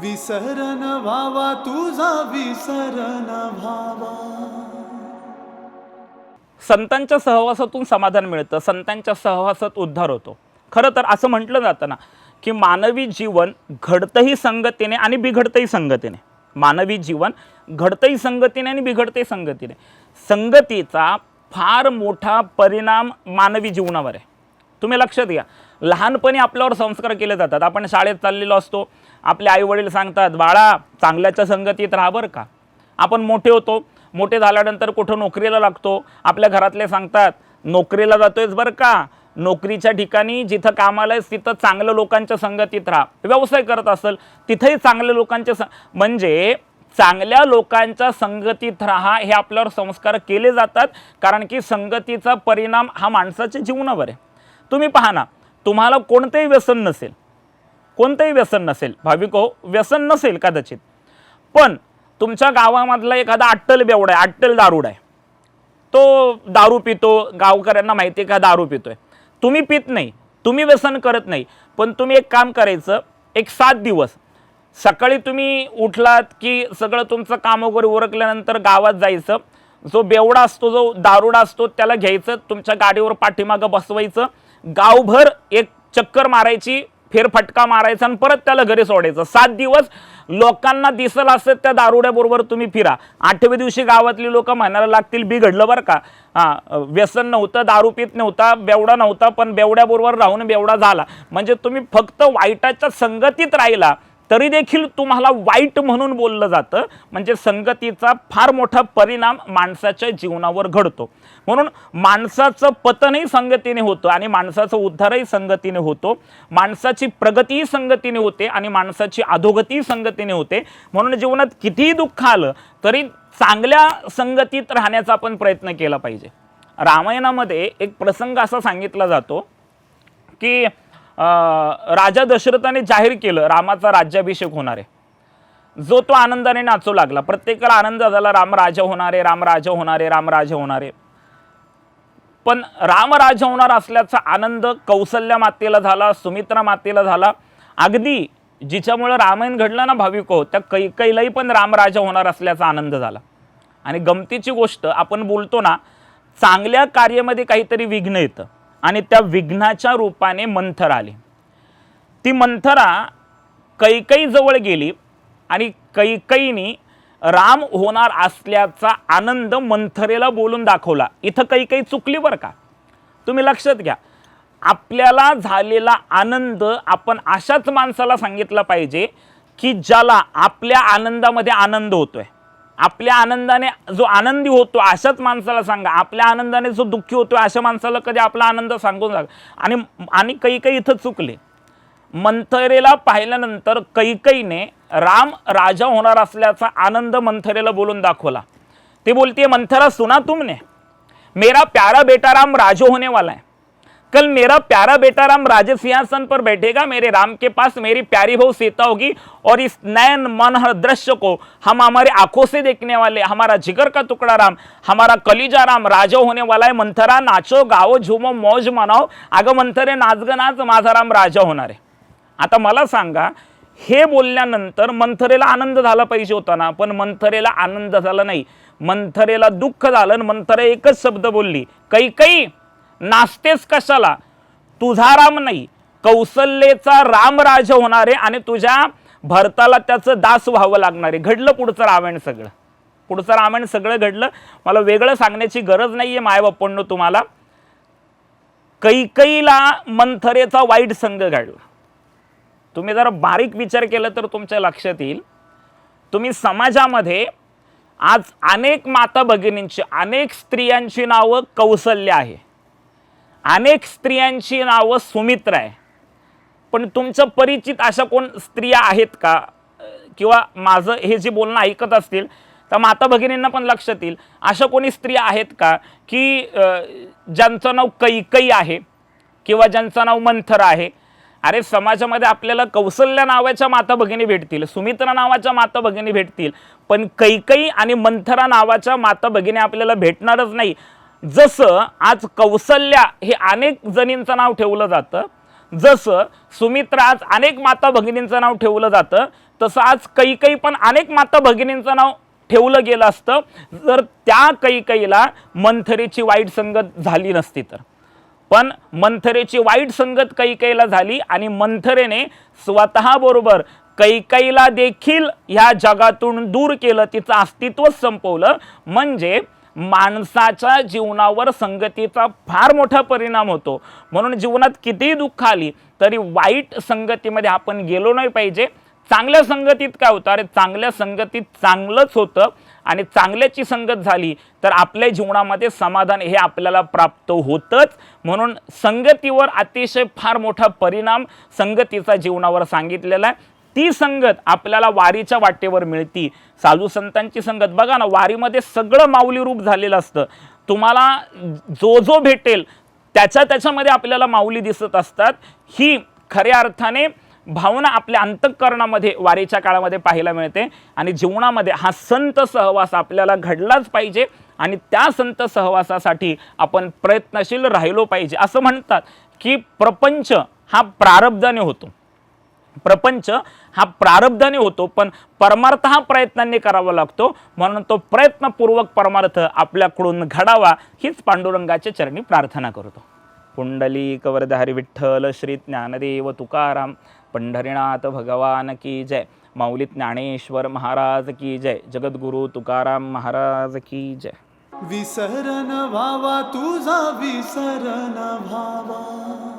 विसरण व्हावा तुझा विसरण व्हावा. संतांच्या सहवासातून समाधान मिळतं संतांच्या सहवासात उद्धार होतो. खरं तर असं म्हटलं जातं ना की मानवी जीवन घडतंही संगतीने आणि बिघडतंही संगतीने. मानवी जीवन घडतंही संगतीने आणि बिघडतंही संगतीने. संगतीचा फार मोठा परिणाम मानवी जीवनावर आहे. तुम्ही लक्षात घ्या लहानपणी आपल्यावर संस्कार केले जातात. आपण शाळेत चाललेलो असतो आपले आईवडील सांगतात बाळा चांगल्याच्या संगतीत राहा बरं का. आपण मोठे होतो मोठे झाल्यानंतर कुठं नोकरीला लागतो आपल्या घरातले सांगतात नोकरीला जातोयस बरं का. नोकरीच्या ठिकाणी जिथं कामाला आहेस तिथं चांगल्या लोकांच्या संगतीत राहा. व्यवसाय करत असेल तिथंही चांगल्या लोकांच्या स म्हणजे चांगल्या लोकांच्या संगतीत राहा हे आपल्यावर संस्कार केले जातात कारण की संगतीचा परिणाम हा माणसाच्या जीवनावर आहे. तुम्ही पहा ना तुम्हाला कोणतंही व्यसन नसेल कोणतंही व्यसन नसेल. भाविक हो व्यसन नसेल कदाचित. पण तुमच्या गावामधला एखादा अट्टल बेवडा आहे अट्टल दारूड आहे. तो दारू पितो गावकऱ्यांना माहिती आहे का दारू पितोय. तुम्ही पित नाही तुम्ही व्यसन करत नाही पण तुम्ही एक काम करायचं एक सात दिवस. सकाळी तुम्ही उठलात की सगळं तुमचं काम वगैरे उरकल्यानंतर गावात जायचं. जो बेवडा असतो जो दारुडा असतो त्याला घ्यायचं तुमच्या गाडीवर पाठीमागं बसवायचं. गावभर एक चक्कर मारायची फेरफटका मारायचा आणि परत त्याला घरी सोडायचं. सात दिवस लोकांना दिसल असं त्या दारुड्याबरोबर तुम्ही फिरा. आठव्या दिवशी गावातली लोक म्हणायला लागतील बिघडलं बरं का? हां व्यसन नव्हतं दारू पित नव्हता बेवडा नव्हता पण बेवड्याबरोबर राहून बेवडा झाला. म्हणजे तुम्ही फक्त वाईटाच्या संगतीत राहिला. तरी देखील तुम्हाला वाईट म्हणून बोललं जातं. म्हणजे संगतीचा फार मोठा परिणाम माणसाच्या जीवनावर घडतो. म्हणून माणसाचं पतनही संगतीने होतं आणि माणसाचं उद्धारही संगतीने होतो. माणसाची प्रगतीही संगतीने होते आणि माणसाची अधोगतीही संगतीने होते. म्हणून जीवनात कितीही दुःख आलं तरी चांगल्या संगतीत राहण्याचा आपण प्रयत्न केला पाहिजे. रामायणामध्ये एक प्रसंग असा सांगितला जातो की राजा दशरथाने जाहीर केलं रामाचा राज्याभिषेक होणार आहे. जो तो आनंदाने नाचू लागला. प्रत्येकाला आनंद झाला राम राजा होणार आहे राम राजा होणार आहे राम राजा होणार आहे. पण राम राजा होणार असल्याचा आनंद कौसल्या मातेला झाला सुमित्रा मातेला झाला. अगदी जिच्यामुळं रामायण घडलं ना भाविक हो त्या कैकैलाही पण राम राजा होणार असल्याचा आनंद झाला. आणि गमतीची गोष्ट आपण बोलतो ना चांगल्या कार्यामध्ये काहीतरी विघ्न येतं. आणि त्या विघ्नाच्या रूपाने मंथर आली. ती मंथरा कैकईजवळ गेली आणि कैकईनी राम होणार असल्याचा आनंद मंथरेला बोलून दाखवला. इथं कैकई चुकली बरं का? तुम्ही लक्षात घ्या. आपल्याला झालेला आनंद आपण अशाच माणसाला सांगितला पाहिजे की ज्याला आपल्या आनंदामध्ये आनंद होतोय. आपल्या आनंदाने जो आनंदी होतो अशाच माणसाला सांगा. आपल्या आनंदाने जो दुःखी होतो अशा माणसाला कधी आपला आनंद सांगून सांगा आणि आणि काही काही इथं चुकले. मंथरेला पाहिल्यानंतर कैकईने राम राजा होणार असल्याचा आनंद मंथरेला बोलून दाखवला. ते बोलते मंथरा सुना तुमने. मेरा प्यारा बेटा राम राजा होने वाला है. कल मेरा प्यारा बेटा राम राज सिंहासन पर बैठेगा मेरे राम के पास मेरी प्यारी बहू सीता होगी और इस नयन मनहर दृश्य को हम हमारे आंखों से देखने वाले हमारा जिगर का टुकड़ा राम हमारा कलीजा राम राजा होने वाला है मंथरा नाचो गावो झुमो मौज मनाओ अगं मंथरे नाच नाच माझा राम राजा होणार आहे. आता मला सांगा हे बोलल्यानंतर मंथरेला आनंद झाला पाहिजे होता ना पण मंथरेला आनंद झाला नाही. मंथरेला दुःख झालं आणि मंथरे एकच शब्द बोलली कैकई नाचतेस कशाला? तुझा राम नाही कौसल्येचा रामराज होणारे होणार आहे आणि तुझ्या भरताला त्याचं दास व्हावं लागणार. आहे घडलं पुढचं रामायण सगळं. पुढचं रामायण सगळं घडलं. मला वेगळं सांगण्याची गरज नाही आहे मायबाप्पांनो तुम्हाला. कैकईला मंथरेचा वाईट संघ घडला. तुम्ही जर बारीक विचार केला तर तुमच्या लक्षात येईल. तुम्ही समाजामध्ये आज अनेक माता भगिनींची अनेक स्त्रियांची नावं कौसल्य आहे. अनेक स्त्रियांची नावं सुमित्रा आहे. पण तुमचं परिचित अशा कोण स्त्रिया आहेत का? किंवा माझं हे जे बोलणं ऐकत असतील तर माता भगिनींना पण लक्षात येईल. अशा कोणी स्त्रिया आहेत का? की ज्यांचं नाव कैकई आहे किंवा ज्यांचं नाव मंथर आहे. अरे समाजामध्ये आपल्याला कौसल्या नावाच्या माता भगिनी भेटतील सुमित्रा नावाच्या माता भगिनी भेटतील. पण कैकई आणि मंथरा नावाच्या माता भगिनी आपल्याला भेटणारच नाही. जसं आज कौसल्या हे अनेक जणींचं नाव ठेवलं जातं जसं सुमित्रा आज अनेक माता भगिनींचं नाव ठेवलं जातं तसं आज कैकई पण अनेक माता भगिनींचं नाव ठेवलं गेलं असतं. जर त्या कैकईला मंथरेची वाईट संगत झाली नसती तर. पण मंथरेची वाईट संगत कैकईला झाली आणि मंथरेने स्वतःबरोबर कैकईला देखील ह्या जगातून दूर केलं तिचं अस्तित्वच संपवलं. म्हणजे माणसाच्या जीवनावर संगतीचा फार मोठा परिणाम होतो. म्हणून जीवनात कितीही दुःख आली तरी वाईट संगतीमध्ये आपण गेलो नाही पाहिजे. चांगल्या संगतीत काय होतं? अरे चांगल्या संगतीत चांगलंच होतं आणि चांगल्याची संगत झाली तर आपल्या जीवनामध्ये समाधान हे आपल्याला प्राप्त होतंच. म्हणून संगतीवर अतिशय फार मोठा परिणाम संगतीचा जीवनावर सांगितलेला आहे. ती संगत आपल्याला वारीच्या वाटेवर मिळती. साधू संतांची संगत. बघा ना वारीमध्ये सगळं माऊली रूप झालेलं असतं. तुम्हाला जो जो भेटेल त्याच्या त्याच्यामध्ये आपल्याला माऊली दिसत असतात. ही खऱ्या अर्थाने भावना आपल्या अंतःकरणामध्ये वारीच्या काळामध्ये पाहायला मिळते. आणि जीवनामध्ये हा संत सहवास आपल्याला घडलाच पाहिजे. आणि त्या संत सहवासासाठी आपण प्रयत्नशील राहिलो पाहिजे. असं म्हणतात की प्रपंच हा प्रारब्धाने होतो. प्रपंच हा प्रारब्धाने होतो पण परमार्थ हा प्रयत्नांनी करावा लागतो. म्हणून तो प्रयत्नपूर्वक परमार्थ आपल्याकडून घडावा हीच पांडुरंगाच्या चरणी प्रार्थना करतो. पुंडली कवरधारी विठ्ठल श्री ज्ञानदेव तुकाराम पंढरीनाथ भगवान की जय. माऊली ज्ञानेश्वर महाराज की जय. जगद्गुरु तुकाराम महाराज की जय. विसरण भावा तुझा विसरण भावा